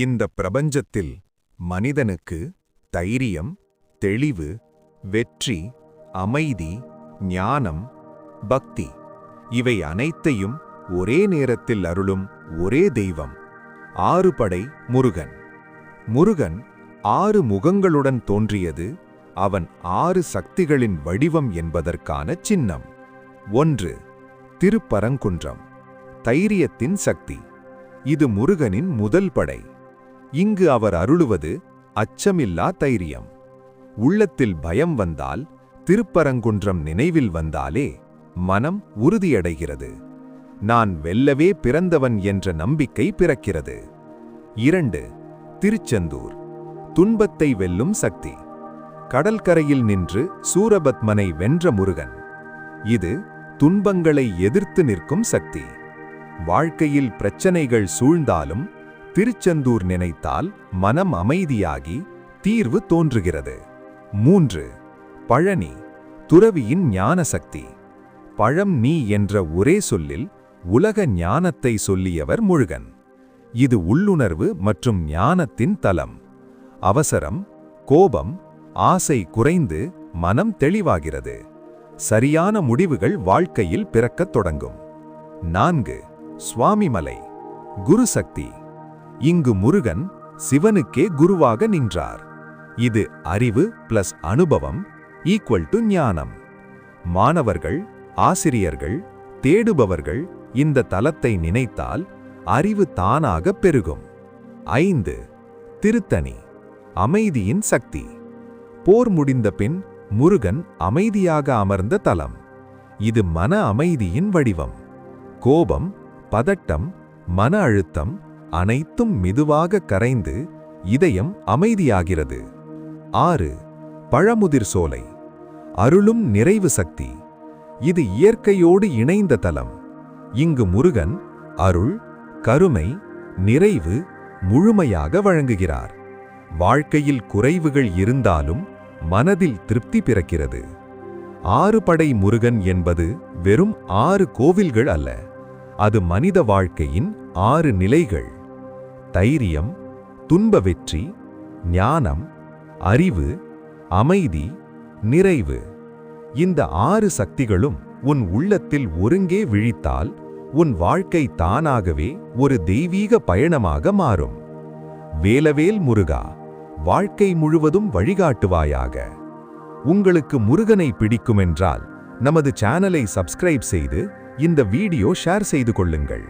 இந்த பிரபஞ்சத்தில் மனிதனுக்கு தைரியம் தெளிவு வெற்றி அமைதி ஞானம் பக்தி இவை அனைத்தையும் ஒரே நேரத்தில் அருளும் ஒரே தெய்வம் ஆறு படை முருகன். முருகன் ஆறு முகங்களுடன் தோன்றியது அவன் ஆறு சக்திகளின் வடிவம் என்பதற்கான சின்னம். ஒன்று திருப்பரங்குன்றம் தைரியத்தின் சக்தி. இது முருகனின் முதல் படை. இங்கு அவர் அருளுவது அச்சமில்லா தைரியம். உள்ளத்தில் பயம் வந்தால் திருப்பரங்குன்றம் நினைவில் வந்தாலே மனம் உறுதியடைகிறது. நான் வெல்லவே பிறந்தவன் என்ற நம்பிக்கை பிறக்கிறது. இரண்டு திருச்செந்தூர். துன்பத்தை வெல்லும் சக்தி. கடல்கரையில் நின்று சூரபத்மனை வென்ற முருகன். இது துன்பங்களை எதிர்த்து நிற்கும் சக்தி. வாழ்க்கையில் பிரச்சனைகள் சூழ்ந்தாலும் திருச்செந்தூர் நினைத்தால் மனம் அமைதியாகி தீர்வு தோன்றுகிறது. மூன்று பழனி துறவியின் ஞான சக்தி பழம் நீ என்ற ஒரே சொல்லில் உலக ஞானத்தை சொல்லியவர் முழுகன். இது உள்ளுணர்வு மற்றும் ஞானத்தின் தலம். அவசரம் கோபம் ஆசை குறைந்து மனம் தெளிவாகிறது. சரியான முடிவுகள் வாழ்க்கையில் பிறக்கத் தொடங்கும். நான்கு சுவாமிமலை குரு சக்தி இங்கு முருகன் சிவனுக்கே குருவாக நின்றார். இது அறிவு பிளஸ் அனுபவம் ஈக்குவல் டு ஞானம். மாணவர்கள் ஆசிரியர்கள் தேடுபவர்கள் இந்த தலத்தை நினைத்தால் அறிவு தானாக பெருகும். ஐந்து திருத்தணி அமைதியின் சக்தி. போர் முடிந்த பின் முருகன் அமைதியாக அமர்ந்த தலம். இது மன அமைதியின் வடிவம். கோபம் பதட்டம் மன அழுத்தம் அனைத்தும் மெதுவாக கரைந்து இதயம் அமைதியாகிறது. ஆறு. பழமுதிர் சோலை. அருளும் நிறைவு சக்தி. இது இயற்கையோடு இணைந்த தலம். இங்கு முருகன் அருள் கருமை நிறைவு முழுமையாக வழங்குகிறார். வாழ்க்கையில் குறைவுகள் இருந்தாலும் மனதில் திருப்தி பிறக்கிறது. ஆறு படை முருகன் என்பது வெறும் ஆறு கோவில்கள் அல்ல. அது மனித வாழ்க்கையின் ஆறு நிலைகள். தைரியம் துன்ப வெற்றி ஞானம் அறிவு அமைதி நிறைவு. இந்த ஆறு சக்திகளும் உன் உள்ளத்தில் ஒருங்கே விழித்தால் உன் வாழ்க்கை தானாகவே ஒரு தெய்வீக பயணமாக மாறும். வேலவேல் முருகா வாழ்க்கை முழுவதும் வழிகாட்டுவாயாக. உங்களுக்கு முருகனை பிடிக்குமென்றால் நமது சேனலை சப்ஸ்கிரைப் செய்து இந்த வீடியோ ஷேர் செய்து கொள்ளுங்கள்.